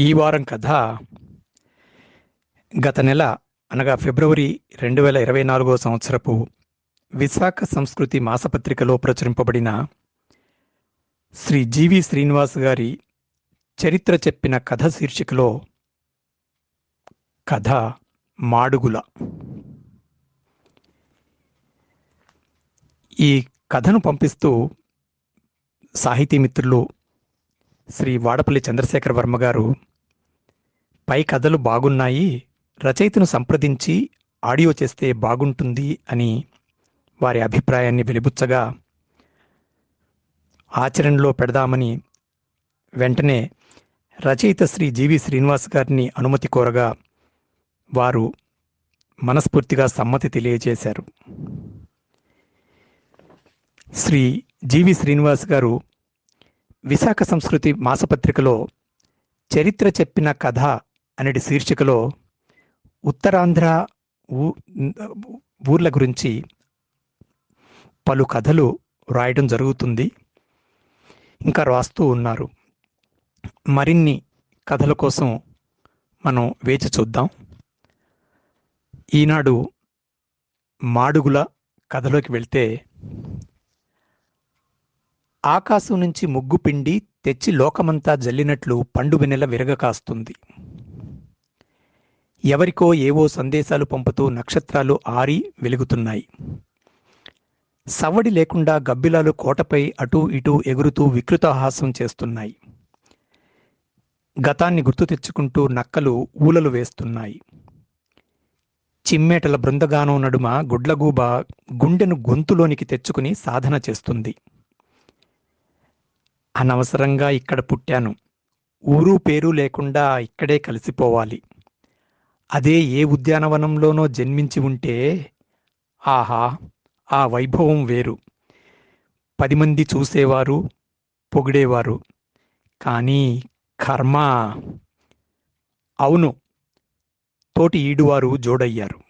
ఈ వారం కథ గత నెల అనగా ఫిబ్రవరి రెండు వేల ఇరవై నాలుగో సంవత్సరపు విశాఖ సంస్కృతి మాసపత్రికలో ప్రచురింపబడిన శ్రీ జీవి శ్రీనివాస్ గారి చరిత్ర చెప్పిన కథ శీర్షికలో కథ మాడుగుల. ఈ కథను పంపిస్తూ సాహితీ మిత్రులు శ్రీ వాడపల్లి చంద్రశేఖర వర్మ గారు పై కథలు బాగున్నాయి రచయితను సంప్రదించి ఆడియో చేస్తే బాగుంటుంది అని వారి అభిప్రాయాన్ని వెలిబుచ్చగా ఆచరణలో పెడదామని వెంటనే రచయిత శ్రీ జీవి శ్రీనివాస్ గారిని అనుమతి కోరగా వారు మనస్ఫూర్తిగా సమ్మతి తెలియజేశారు. శ్రీ జీవి శ్రీనివాస్ గారు విశాఖ సంస్కృతి మాసపత్రికలో చరిత్ర చెప్పిన కథ అనేటి శీర్షికలో ఉత్తరాంధ్ర ఊ- ఊర్ల గురించి పలు కథలు రాయడం జరుగుతుంది. ఇంకా రాస్తూ ఉన్నారు. మరిన్ని కథల కోసం మనం వేచి చూద్దాం. ఈనాడు మాడుగుల కథలోకి వెళ్తే ఆకాశం నుంచి ముగ్గు పిండి తెచ్చి లోకమంతా జల్లినట్లు పండు వెనెల విరగ కాస్తుంది. ఎవరికో ఏవో సందేశాలు పంపుతూ నక్షత్రాలు ఆరి వెలుగుతున్నాయి. సవ్వడి లేకుండా గబ్బిలాలు కోటపై అటూ ఇటూ ఎగురుతూ వికృతహాసం చేస్తున్నాయి. గతాన్ని గుర్తు తెచ్చుకుంటూ నక్కలు ఊలలు వేస్తున్నాయి. చిమ్మేటల బృందగానం నడుమ గుడ్లగూబ గుండెను గొంతులోనికి తెచ్చుకుని సాధన చేస్తుంది. అనవసరంగా ఇక్కడ పుట్టాను. ఊరు పేరు లేకుండా ఇక్కడే కలిసిపోవాలి. అదే ఏ ఉద్యానవనంలోనో జన్మించి ఉంటే ఆహా ఆ వైభవం వేరు. పది మంది చూసేవారు పొగిడేవారు. కానీ కర్మ. అవును తోటి ఈడువారు జోడయ్యారు.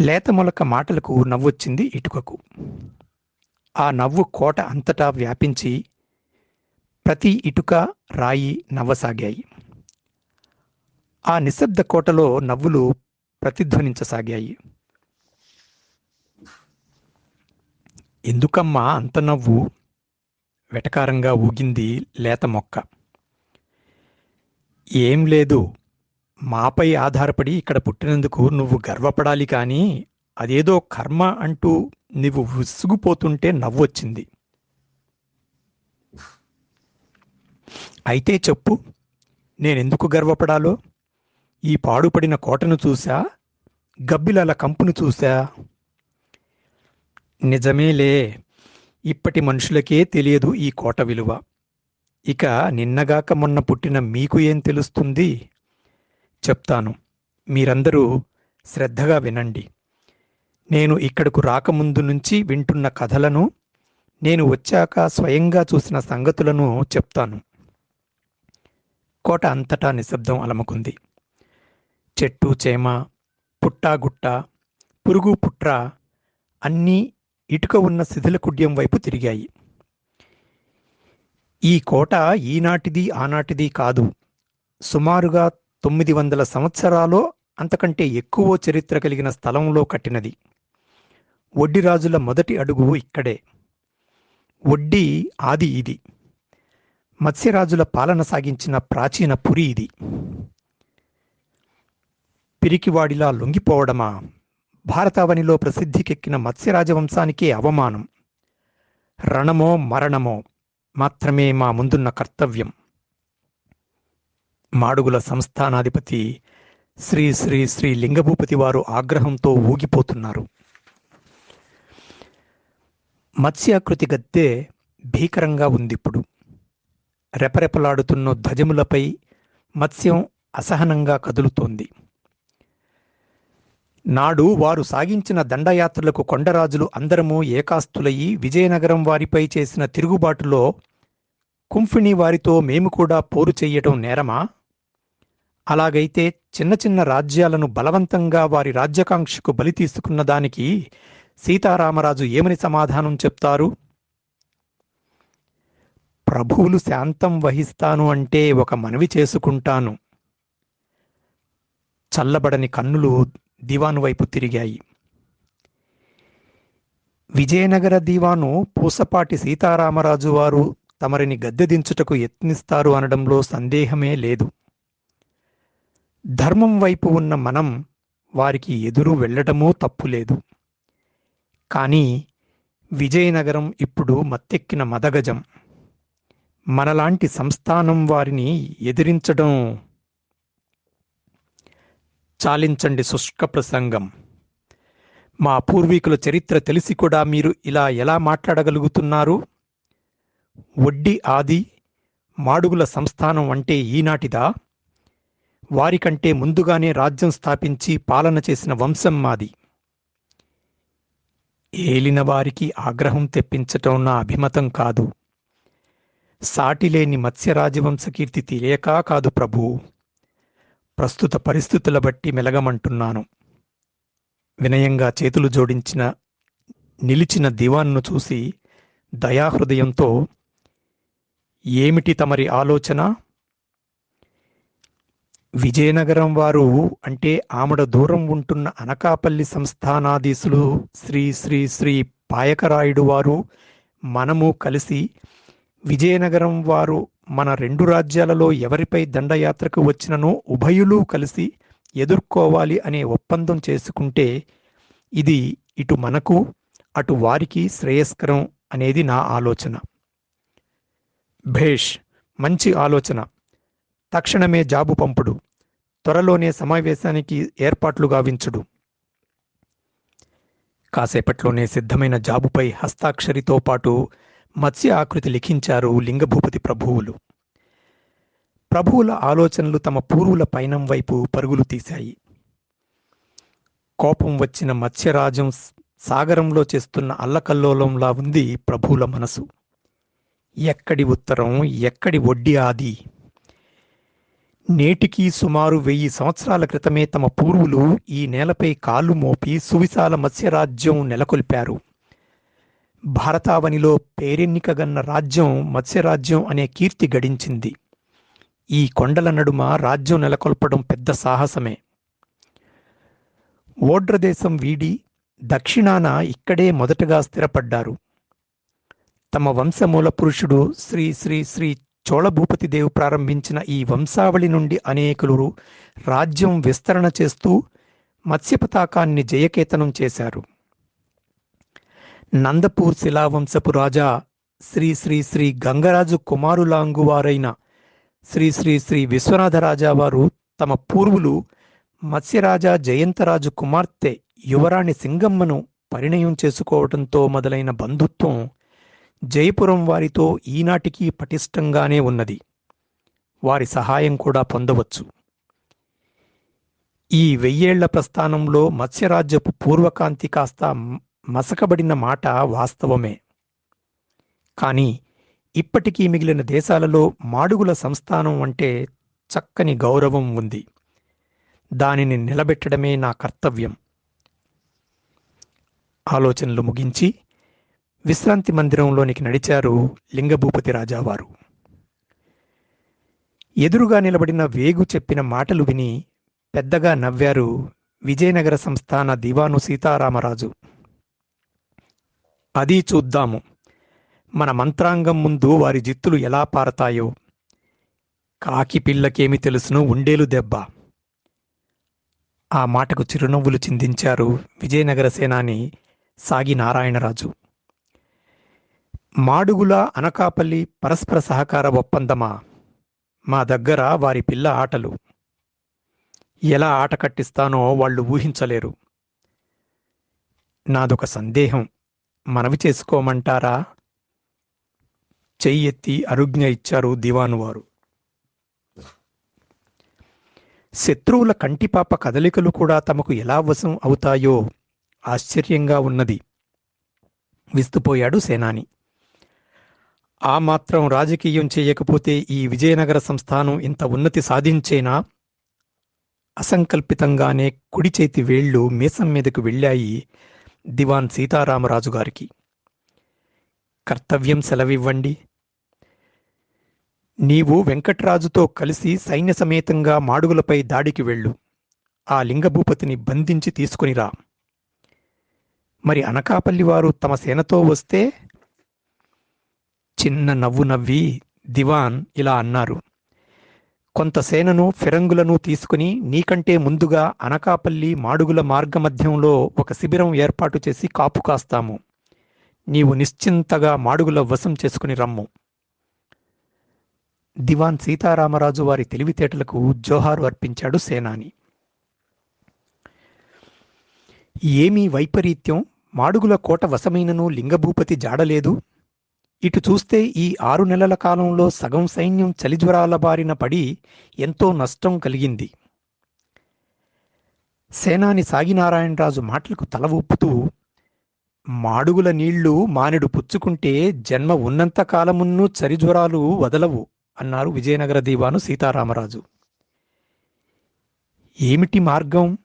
లేత మొలక మాటలకు నవ్వొచ్చింది ఇటుకకు. ఆ నవ్వు కోట అంతటా వ్యాపించి ప్రతి ఇటుక రాయి నవ్వసాగాయి. ఆ నిశ్శబ్ద కోటలో నవ్వులు ప్రతిధ్వనించసాగాయి. ఎందుకమ్మా అంత నవ్వు? వెటకారంగా ఊగింది లేత మొక్క. ఏం లేదు. మాపై ఆధారపడి ఇక్కడ పుట్టినందుకు నువ్వు గర్వపడాలి కానీ అదేదో కర్మ అంటూ నువ్వు విసుగుపోతుంటే నవ్వొచ్చింది. అయితే చెప్పు నేనెందుకు గర్వపడాలో? ఈ పాడుపడిన కోటను చూశా? గబ్బిలాల కంపును చూశా? నిజమేలే ఇప్పటి మనుషులకే తెలియదు ఈ కోట విలువ. ఇక నిన్నగాక మొన్న పుట్టిన మీకు ఏం తెలుస్తుంది? చెప్తాను. మీరందరూ శ్రద్ధగా వినండి. నేను ఇక్కడకు రాకముందు నుంచి వింటున్న కథలను నేను వచ్చాక స్వయంగా చూసిన సంగతులను చెప్తాను. కోట అంతటా నిశ్శబ్దం అలముకుంది. చెట్టు చేమ పుట్టాగుట్ట పురుగు పుట్ర అన్నీ ఇటుక ఉన్న శిథిల కుడ్యం వైపు తిరిగాయి. ఈ కోట ఈనాటిది ఆనాటిది కాదు. సుమారుగా తొమ్మిది వందల సంవత్సరాలో అంతకంటే ఎక్కువ చరిత్ర కలిగిన స్థలంలో కట్టినది. వడ్డిరాజుల మొదటి అడుగు ఇక్కడే. వడ్డీ ఆది ఇది. మత్స్యరాజుల పాలన సాగించిన ప్రాచీన పురి ఇది. పిరికివాడిలా లొంగిపోవడమా? భారతావనిలో ప్రసిద్ధికెక్కిన మత్స్యరాజవంశానికే అవమానం. రణమో మరణమో మాత్రమే మా ముందున్న కర్తవ్యం. మాడుగుల సంస్థానాధిపతి శ్రీ శ్రీ శ్రీ లింగభూపతి వారు ఆగ్రహంతో ఊగిపోతున్నారు. మత్స్యాకృతి గద్దె భీకరంగా ఉందిప్పుడు. రెపరెపలాడుతున్న ధ్వజములపై మత్స్యం అసహనంగా కదులుతోంది. నాడు వారు సాగించిన దండయాత్రలకు కొండరాజులు అందరము ఏకాస్తులయ్యి విజయనగరం వారిపై చేసిన తిరుగుబాటులో కుంఫిణి వారితో మేము కూడా పోరు చెయ్యటం నేరమా? అలాగైతే చిన్న చిన్న రాజ్యాలను బలవంతంగా వారి రాజ్యాకాంక్షకు బలి తీసుకున్న దానికి సీతారామరాజు ఏమని సమాధానం చెప్తారు? ప్రభువులు శాంతం వహిస్తాను అంటే ఒక మనవి చేసుకుంటాను. చల్లబడని కన్నులు దివాను వైపు తిరిగాయి. విజయనగర దీవాను పూసపాటి సీతారామరాజు వారు తమరిని గద్దెదించుటకు యత్నిస్తారు అనడంలో సందేహమే లేదు. ధర్మం వైపు ఉన్న మనం వారికి ఎదురు వెళ్ళడమూ తప్పులేదు కానీ విజయనగరం ఇప్పుడు మత్తెక్కిన మదగజం. మనలాంటి సంస్థానం వారిని ఎదిరించడం చాలించండి శుష్క ప్రసంగం. మా పూర్వీకుల చరిత్ర తెలిసి కూడా మీరు ఇలా ఎలా మాట్లాడగలుగుతున్నారు? వడ్డీ ఆది మాడుగుల సంస్థానం అంటే ఈనాటిదా? వారికంటే ముందుగానే రాజ్యం స్థాపించి పాలన చేసిన వంశం మాది. ఏలిన వారికి ఆగ్రహం తెప్పించటం నా అభిమతం కాదు. సాటిలేని మత్స్యరాజవంశ కీర్తి తెలియక కాదు ప్రభు. ప్రస్తుత పరిస్థితుల బట్టి మెలగమంటున్నాను. వినయంగా చేతులు జోడించిన నిలిచిన దివాన్ను చూసి దయాహృదయంతో ఏమిటి తమరి ఆలోచన? విజయనగరం వారు అంటే ఆమడ దూరం ఉంటున్న అనకాపల్లి సంస్థానాధీశులు శ్రీ శ్రీ శ్రీ పాయకరాయుడు వారు మనము కలిసి విజయనగరం వారు మన రెండు రాజ్యాలలో ఎవరిపై దండయాత్రకు వచ్చిననో ఉభయులు కలిసి ఎదుర్కోవాలి అనే ఒప్పందం చేసుకుంటే ఇది ఇటు మనకు అటు వారికి శ్రేయస్కరం అనేది నా ఆలోచన. భేష్ మంచి ఆలోచన. తక్షణమే జాబు పంపుడు. త్వరలోనే సమావేశానికి ఏర్పాట్లు గావించుడు. కాసేపట్లోనే సిద్ధమైన జాబుపై హస్తాక్షరితో పాటు మత్స్య ఆకృతి లిఖించారు లింగభూపతి ప్రభువులు. ప్రభువుల ఆలోచనలు తమ పూర్వుల పైనం వైపు పరుగులు తీశాయి. కోపం వచ్చిన మత్స్యరాజం సాగరంలో చేస్తున్న అల్లకల్లోలంలా ఉంది ప్రభువుల మనసు. ఎక్కడి ఉత్తరం ఎక్కడి వడ్డీ ఆది? నేటికి సుమారు వెయ్యి సంవత్సరాల క్రితమే తమ పూర్వులు ఈ నేలపై కాలు మోపి సువిశాల మత్స్యరాజ్యం నెలకొల్పారు. భారతావనిలో పేరెన్నికగన్న రాజ్యం మత్స్యరాజ్యం అనే కీర్తి గడించింది. ఈ కొండల నడుమ రాజ్యం నెలకొల్పడం పెద్ద సాహసమే. ఓడ్రదేశం వీడి దక్షిణాన ఇక్కడే మొదటగా స్థిరపడ్డారు. తమ వంశమూల పురుషుడు శ్రీ శ్రీ శ్రీ చోళభూపతిదేవు ప్రారంభించిన ఈ వంశావళి నుండి అనేకులు రాజ్యం విస్తరణ చేస్తూ మత్స్యపతాకాన్ని జయకేతనం చేశారు. నందపూర్ శిలావంశపు రాజా శ్రీ శ్రీ శ్రీ గంగరాజు కుమారులాంగువారైన శ్రీ శ్రీ శ్రీ విశ్వనాథరాజా వారు తమ పూర్వులు మత్స్యరాజా జయంతరాజు కుమార్తె యువరాణి సింగమ్మను పరిణయం చేసుకోవడంతో మొదలైన బంధుత్వం జయపురం వారితో ఈనాటికి పటిష్టంగానే ఉన్నది. వారి సహాయం కూడా పొందవచ్చు. ఈ వెయ్యేళ్ళ ప్రస్థానంలో మత్స్యరాజ్యపు పూర్వకాంతి కాస్త మసకబడిన మాట వాస్తవమే. కానీ ఇప్పటికీ మిగిలిన దేశాలలో మాడుగుల సంస్థానం అంటే చక్కని గౌరవం ఉంది. దానిని నిలబెట్టడమే నా కర్తవ్యం. ఆలోచనలు ముగించి విశ్రాంతి మందిరంలోనికి నడిచారు లింగభూపతి రాజావారు. ఎదురుగా నిలబడిన వేగు చెప్పిన మాటలు విని పెద్దగా నవ్వారు విజయనగర సంస్థాన దివాను సీతారామరాజు. అది చూద్దాము. మన మంత్రాంగం ముందు వారి జిత్తులు ఎలా పారతాయో. కాకి పిల్లకేమి తెలుసును ఉండేలు దెబ్బ. ఆ మాటకు చిరునవ్వులు చిందించారు విజయనగర సేనాని సాగి నారాయణరాజు. మాడుగుల అనకాపల్లి పరస్పర సహకార ఒప్పందమా? మా దగ్గర వారి పిల్ల ఆటలు. ఎలా ఆట కట్టిస్తానో వాళ్ళు ఊహించలేరు. నాదొక సందేహం. మనవి చేసుకోమంటారా? చెయ్యెత్తి అరుజ్ఞ ఇచ్చారు దివాను వారు శత్రువుల కంటిపాప కదలికలు కూడా తమకు ఎలా వశం అవుతాయో ఆశ్చర్యంగా ఉన్నది. విస్తుపోయాడు సేనాని. ఆ మాత్రం రాజకీయం చేయకపోతే ఈ విజయనగర సంస్థానం ఇంత ఉన్నతి సాధించేనా? అసంకల్పితంగానే కుడి చేతి వేళ్ళు మీసం మీదకు వెళ్ళాయి. దివాన్ సీతారామరాజు గారికి. కర్తవ్యం సెలవివ్వండి. నీవు వెంకట్రాజుతో కలిసి సైన్య సమేతంగా మాడుగులపై దాడికి వెళ్ళు. ఆ లింగభూపతిని బంధించి తీసుకునిరా మరి అనకాపల్లి వారు తమ సేనతో వస్తే? చిన్న నవ్వు నవ్వి దివాన్ ఇలా అన్నారు. కొంత సేనను ఫిరంగులను తీసుకుని నీకంటే ముందుగా అనకాపల్లి మాడుగుల మార్గమధ్యంలో ఒక శిబిరం ఏర్పాటు చేసి కాపు కాస్తాము. నీవు నిశ్చింతగా మాడుగుల వశం చేసుకుని రమ్ము. దివాన్ సీతారామరాజు వారి తెలివితేటలకు జోహారు అర్పించాడు సేనాని. ఏమీ వైపరీత్యం మాడుగుల కోట వశమైనను లింగభూపతి జాడలేదు ఇటు చూస్తే ఈ ఆరు నెలల కాలంలో సగం సైన్యం చలిజ్వరాల బారిన పడి ఎంతో నష్టం కలిగింది. సేనాని సాగినారాయణరాజు మాటలకు తల ఊపుతూ మాడుగుల నీళ్ళు మానెడు పుచ్చుకుంటే జన్మ ఉన్నంత కాలమున్నూ చరిజ్వరాలు వదలవు అన్నారు విజయనగర దీవాను సీతారామరాజు. ఏమిటి మార్గం?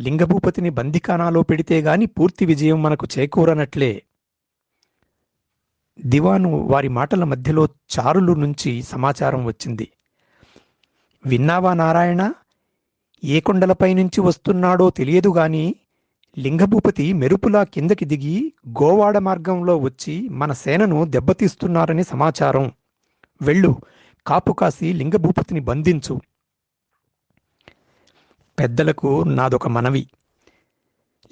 లింగభూపతిని బందికానాలో పెడితే గాని పూర్తి విజయం మనకు చేకూరనట్లే. దివాను వారి మాటల మధ్యలో చారులు నుంచి సమాచారం వచ్చింది. విన్నావా నారాయణ? ఏ కొండలపై నుంచి వస్తున్నాడో తెలియదు గాని లింగభూపతి మెరుపులా కిందకి దిగి గోవాడ మార్గంలో వచ్చి మన సేనను దెబ్బతీస్తున్నారని సమాచారం. వెళ్ళు కాపు కాసి లింగభూపతిని బంధించు. పెద్దలకు నాదొక మనవి.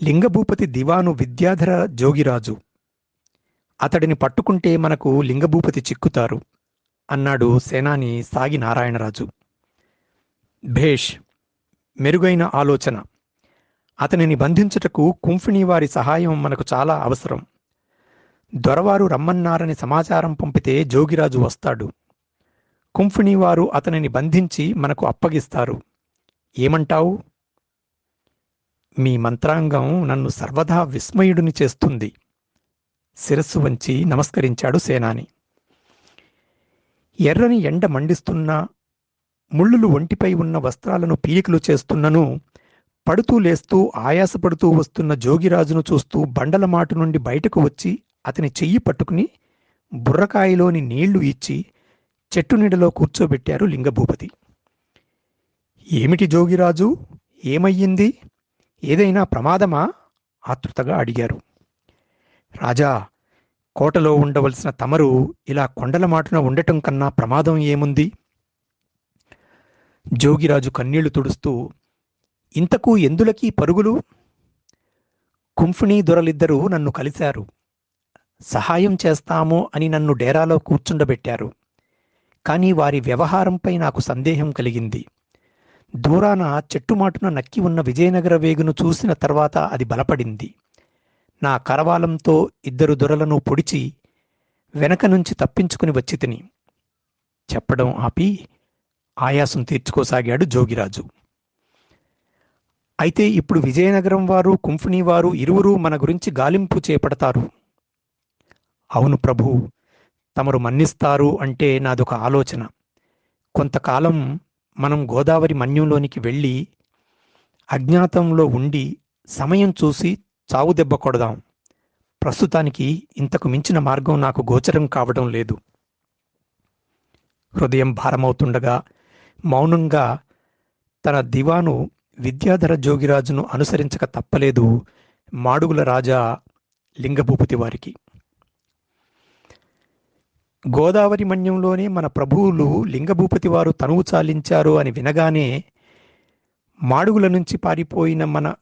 లింగభూపతి దివాను విద్యాధర జోగిరాజు. అతడిని పట్టుకుంటే మనకు లింగభూపతి చిక్కుతారు అన్నాడు సేనాని సాగి నారాయణరాజు. భేష్ మెరుగైన ఆలోచన. అతనిని బంధించుటకు కుంఫిణి వారి సహాయం మనకు చాలా అవసరం. దొరవారు రమ్మన్నారని సమాచారం పంపితే జోగిరాజు వస్తాడు. కుంఫిణి వారు అతనిని బంధించి మనకు అప్పగిస్తారు. ఏమంటావు? మీ మంత్రాంగం నన్ను సర్వదా విస్మయుడిని చేస్తుంది. శిరస్సు వంచి నమస్కరించాడు సేనాని. ఎర్రని ఎండ మండిస్తున్నా ముళ్ళులు ఒంటిపై ఉన్న వస్త్రాలను పీలికలు చేస్తున్నను పడుతూ లేస్తూ ఆయాసపడుతూ వస్తున్న జోగిరాజును చూస్తూ బండల మాటు నుండి బయటకు వచ్చి అతని చెయ్యి పట్టుకుని బుర్రకాయలోని నీళ్ళు ఇచ్చి చెట్టు నీడలో కూర్చోబెట్టారు లింగభూపతి. ఏమిటి జోగిరాజు? ఏమయ్యింది? ఏదైనా ప్రమాదమా? ఆతృతగా అడిగారు. రాజా కోటలో ఉండవలసిన తమరు ఇలా కొండల మాటున ఉండటం కన్నా ప్రమాదం ఏముంది? జోగిరాజు కన్నీళ్ళు తుడుస్తూ ఇంతకు ఎందులకీ పరుగులు? కుంఫిణీ దొరలిద్దరూ నన్ను కలిశారు. సహాయం చేస్తాము అని నన్ను డేరాలో కూర్చుండబెట్టారు. కానీ వారి వ్యవహారంపై నాకు సందేహం కలిగింది. దూరాన చెట్టుమాటున నక్కి ఉన్న విజయనగర వేగును చూసిన తర్వాత అది బలపడింది. నా కరవాలంతో ఇద్దరు దొరలను పొడిచి వెనక నుంచి తప్పించుకుని వచ్చి తిని. చెప్పడం ఆపి ఆయాసం తీర్చుకోసాగాడు జోగిరాజు. అయితే ఇప్పుడు విజయనగరం వారు కుంఫిణి వారు ఇరువురు మన గురించి గాలింపు చేపడతారు. అవును ప్రభు తమరు మన్నిస్తారు అంటే నాదొక ఆలోచన. కొంతకాలం మనం గోదావరి మన్యంలోనికి వెళ్ళి అజ్ఞాతంలో ఉండి సమయం చూసి చావు దెబ్బ కొడదాం. ప్రస్తుతానికి ఇంతకు మించిన మార్గం నాకు గోచరం కావడం లేదు. హృదయం భారమవుతుండగా మౌనంగా తన దివాను విద్యాధర జోగిరాజును అనుసరించక తప్పలేదు మాడుగుల రాజా లింగభూపతి వారికి. గోదావరి మన్యంలోనే మన ప్రభువులు లింగభూపతి వారు తనువు చాలించారు అని వినగానే మాడుగుల నుంచి పారిపోయిన మన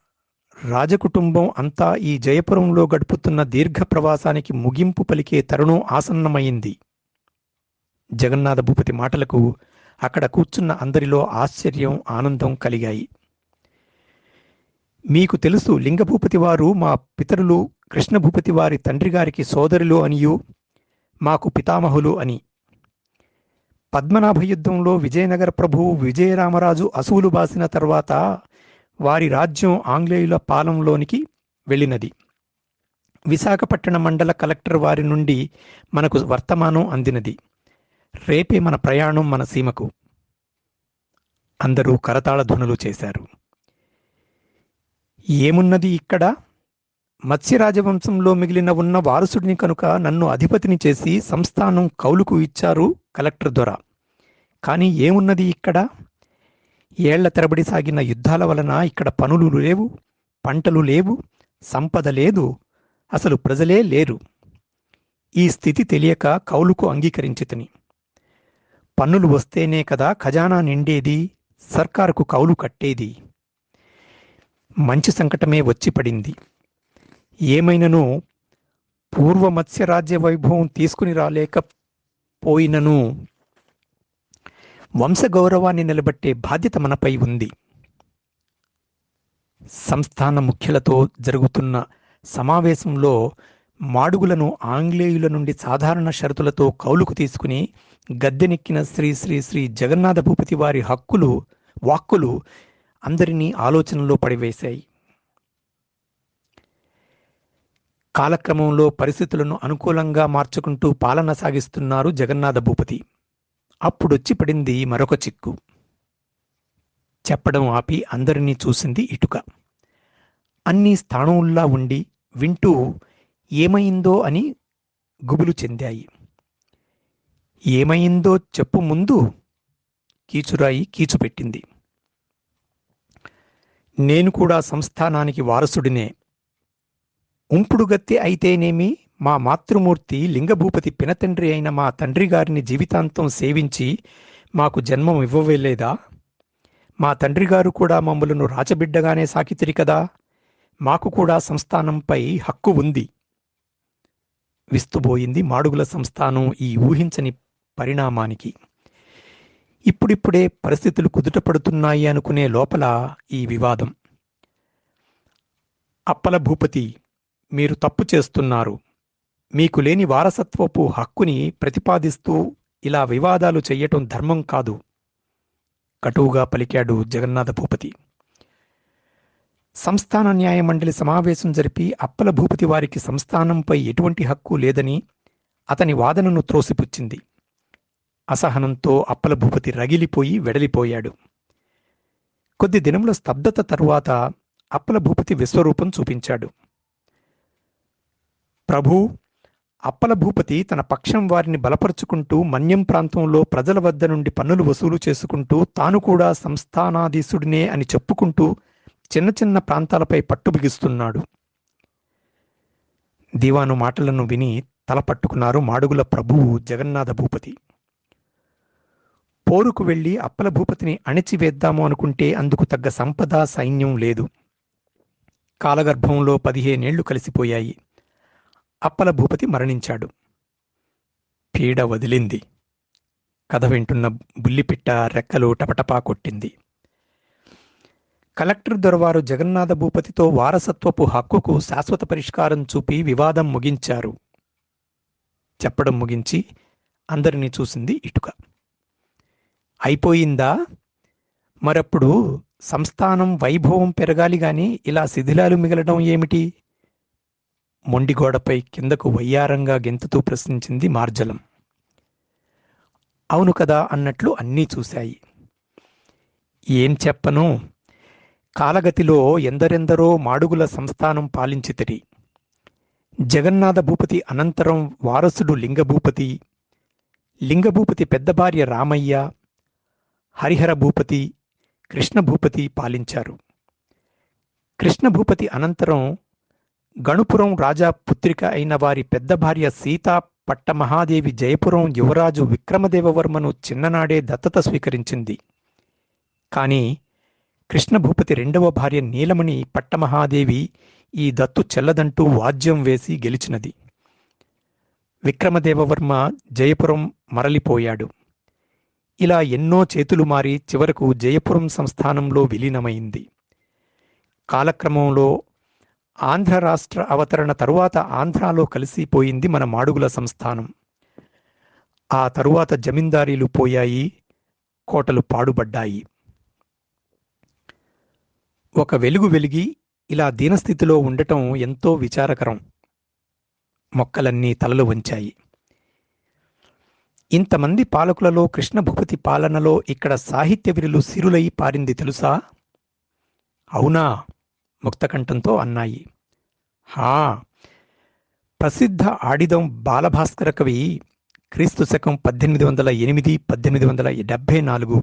రాజకుటుంబం అంతా ఈ జయపురంలో గడుపుతున్న దీర్ఘ ప్రవాసానికి ముగింపు పలికే తరుణం ఆసన్నమైంది. జగన్నాథ భూపతి మాటలకు అక్కడ కూర్చున్న అందరిలో ఆశ్చర్యం ఆనందం కలిగాయి. మీకు తెలుసు లింగభూపతి వారు మా పితరులు కృష్ణభూపతి వారి తండ్రి గారికి సోదరులు అనియు మాకు పితామహులు అని. పద్మనాభ యుద్ధంలో విజయనగర ప్రభువు విజయరామరాజు అసువులు బాసిన తర్వాత వారి రాజ్యం ఆంగ్లేయుల పాలనలోనికి వెళ్ళినది. విశాఖపట్టణ మండల కలెక్టర్ వారి నుండి మనకు వర్తమానం అందినది. రేపే మన ప్రయాణం మన సీమకు. అందరూ కరతాళ ధ్వనులు చేశారు. ఏమున్నది ఇక్కడ? మత్స్యరాజవంశంలో మిగిలిన ఉన్న వారసుడిని కనుక నన్ను అధిపతిని చేసి సంస్థానం కౌలుకు ఇచ్చారు కలెక్టర్ దొర కానీ ఏమున్నది ఇక్కడ? ఏళ్ళ తరబడి సాగిన యుద్ధాల వలన ఇక్కడ పనులు లేవు పంటలు లేవు సంపద లేదు అసలు ప్రజలే లేరు. ఈ స్థితి తెలియక కౌలుకు అంగీకరించితిని. పన్నులు వస్తేనే కదా ఖజానా నిండేది సర్కారుకు కౌలు కట్టేది. మంచి సంకటమే వచ్చి పడింది. ఏమైనను పూర్వ మత్స్యరాజ్య వైభవం తీసుకుని రాలేకపోయినను వంశ గౌరవాన్ని నిలబెట్టే బాధ్యత మనపై ఉంది. సంస్థాన ముఖ్యులతో జరుగుతున్న సమావేశంలో మాడుగులను ఆంగ్లేయుల నుండి సాధారణ షరతులతో కౌలుకు తీసుకుని గద్దెనెక్కిన శ్రీ శ్రీ శ్రీ జగన్నాథ భూపతి వారి హక్కులు వాక్కులు అందరినీ ఆలోచనలో పడివేశాయి. కాలక్రమంలో పరిస్థితులను అనుకూలంగా మార్చుకుంటూ పాలన సాగిస్తున్నారు జగన్నాథ భూపతి. అప్పుడొచ్చి పడింది మరొక చిక్కు. చెప్పడం ఆపి అందరినీ చూసింది ఇటుక. అన్నీ స్థాణువుల్లా ఉండి వింటూ ఏమైందో అని గుబులు చెందాయి. ఏమైందో చెప్పు ముందు కీచురాయి కీచుపెట్టింది నేను కూడా సంస్థానానికి వారసుడినే. ఉంపుడుగత్తె అయితేనేమి? మా మాతృమూర్తి లింగభూపతి పినతండ్రి అయిన మా తండ్రి గారిని జీవితాంతం సేవించి మాకు జన్మం ఇవ్వవేలేదా? మా తండ్రి గారు కూడా మమ్మలను రాచబిడ్డగానే సాకితిరి కదా? మాకు కూడా సంస్థానంపై హక్కు ఉంది. విస్తుబోయింది మాడుగుల సంస్థానం ఈ ఊహించని పరిణామానికి. ఇప్పుడిప్పుడే పరిస్థితులు కుదుటపడుతున్నాయి అనుకునే లోపల ఈ వివాదం. అప్పల భూపతి మీరు తప్పు చేస్తున్నారు. మీకు లేని వారసత్వపు హక్కుని ప్రతిపాదిస్తూ ఇలా వివాదాలు చెయ్యటం ధర్మం కాదు. కటువుగా పలికాడు జగన్నాథ భూపతి. సంస్థాన న్యాయ మండలి సమావేశం జరిపి అప్పల భూపతి వారికి సంస్థానంపై ఎటువంటి హక్కు లేదని అతని వాదనను త్రోసిపుచ్చింది. అసహనంతో అప్పల భూపతి రగిలిపోయి వెడలిపోయాడు. కొద్ది దినముల స్తబ్దత తరువాత అప్పల భూపతి విశ్వరూపం చూపించాడు. ప్రభు అప్పల భూపతి తన పక్షం వారిని బలపరుచుకుంటూ మన్యం ప్రాంతంలో ప్రజల వద్ద నుండి పన్నులు వసూలు చేసుకుంటూ తాను కూడా సంస్థానాధీశుడినే అని చెప్పుకుంటూ చిన్న చిన్న ప్రాంతాలపై పట్టు బిగిస్తున్నాడు. దీవాను మాటలను విని తల పట్టుకున్నారు మాడుగుల ప్రభువు జగన్నాథ భూపతి. పోరుకు వెళ్ళి అప్పల భూపతిని అణిచివేద్దాము అనుకుంటే అందుకు తగ్గ సంపద సైన్యం లేదు. కాలగర్భంలో పదిహేనేళ్ళు కలిసిపోయాయి. అప్పల భూపతి మరణించాడు. పీడ వదిలింది. కథ వింటున్న బుల్లిపిట్ట రెక్కలు టపటపా కొట్టింది. కలెక్టర్ దొరవారు జగన్నాథ భూపతితో వారసత్వపు హక్కుకు శాశ్వత పరిష్కారం చూపి వివాదం ముగించారు. చెప్పడం ముగించి అందరినీ చూసింది ఇటుక. అయిపోయిందా? మరప్పుడు సంస్థానం వైభవం పెరగాలి గాని ఇలా శిథిలాలు మిగలడం ఏమిటి? మొండిగోడపై కిందకు వయ్యారంగా గెంతుతూ ప్రశ్నించింది మార్జలం. అవును కదా అన్నట్లు అన్నీ చూశాయి. ఏం చెప్పను? కాలగతిలో ఎందరెందరో మాడుగుల సంస్థానం పాలించితిరి. జగన్నాథ భూపతి అనంతరం వారసుడు లింగభూపతి లింగభూపతి పెద్ద భార్య రామయ్య హరిహర భూపతి కృష్ణభూపతి పాలించారు. కృష్ణభూపతి అనంతరం గణుపురం రాజా పుత్రిక అయిన వారి పెద్ద భార్య సీతా పట్టమహాదేవి జయపురం యువరాజు విక్రమదేవవర్మను చిన్ననాడే దత్తత స్వీకరించింది. కానీ కృష్ణభూపతి రెండవ భార్య నీలమణి పట్టమహాదేవి ఈ దత్తు చెల్లదంటూ వాద్యం వేసి గెలిచినది. విక్రమదేవవర్మ జయపురం మరలిపోయాడు. ఇలా ఎన్నో చేతులు మారి చివరకు జయపురం సంస్థానంలో విలీనమైంది. కాలక్రమంలో ఆంధ్ర రాష్ట్ర అవతరణ తరువాత ఆంధ్రాలో కలిసిపోయింది మన మాడుగుల సంస్థానం. ఆ తరువాత జమీందారీలు పోయాయి కోటలు పాడుబడ్డాయి. ఒక వెలుగు వెలిగి ఇలా దీనస్థితిలో ఉండటం ఎంతో విచారకరం. మొక్కలన్నీ తలలు వంచాయి. ఇంతమంది పాలకులలో కృష్ణభూపతి పాలనలో ఇక్కడ సాహిత్య విరులు సిరులై పారింది తెలుసా? అవునా? ముక్తకంఠంతో అన్నాయి. హా ప్రసిద్ధ ఆడిదం బాలభాస్కర కవి క్రీస్తు శకం పద్దెనిమిది వందల ఎనిమిది పద్దెనిమిది వందల డెబ్భై నాలుగు.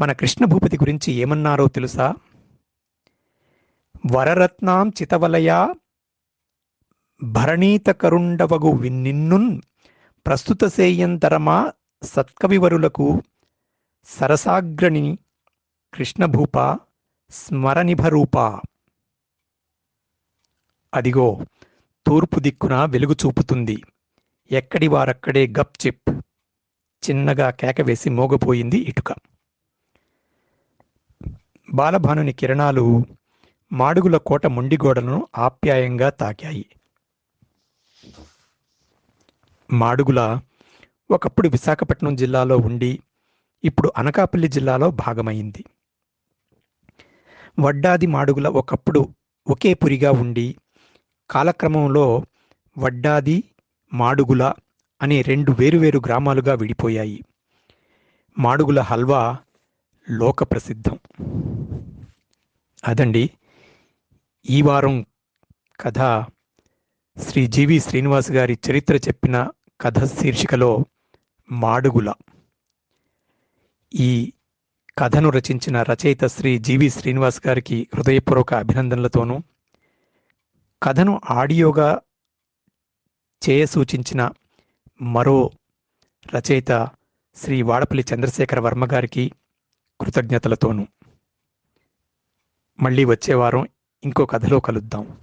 మన కృష్ణ భూపతి గురించి ఏమన్నారో తెలుసా? వరరత్నాం చితవలయ భరణీత కరుండవగు నిన్నున్ ప్రస్తుత సేయంతరమా సత్కవివరులకు సరసాగ్రణి కృష్ణభూప స్మరనిభరూప అదిగో తూర్పు దిక్కున వెలుగు చూపుతుంది. ఎక్కడి వారక్కడే గప్ చిప్. చిన్నగా కేకవేసి మోగపోయింది ఇటుక. బాలభానుని కిరణాలు మాడుగుల కోట ముండిగోడలను ఆప్యాయంగా తాకాయి. మాడుగుల ఒకప్పుడు విశాఖపట్నం జిల్లాలో ఉండి ఇప్పుడు అనకాపల్లి జిల్లాలో భాగమైంది. వడ్డాది మాడుగుల ఒకప్పుడు ఒకే పురిగా ఉండి కాలక్రమంలో వడ్డాది మాడుగుల అనే రెండు వేరువేరు గ్రామాలుగా విడిపోయాయి. మాడుగుల హల్వా లోక ప్రసిద్ధం అదండి ఈ వారం కథ శ్రీ జీవి శ్రీనివాస్ గారి చరిత్ర చెప్పిన కథ శీర్షికలో మాడుగుల. ఈ కథను రచించిన రచయిత శ్రీ జీవి శ్రీనివాస్ గారికి హృదయపూర్వక అభినందనలతోనూ కథను ఆడియోగా చేయ సూచించిన మరో రచయిత శ్రీ వాడపల్లి చంద్రశేఖర వర్మ గారికి కృతజ్ఞతలతోనూ. మళ్ళీ వచ్చే వారం ఇంకో కథలో కలుద్దాం.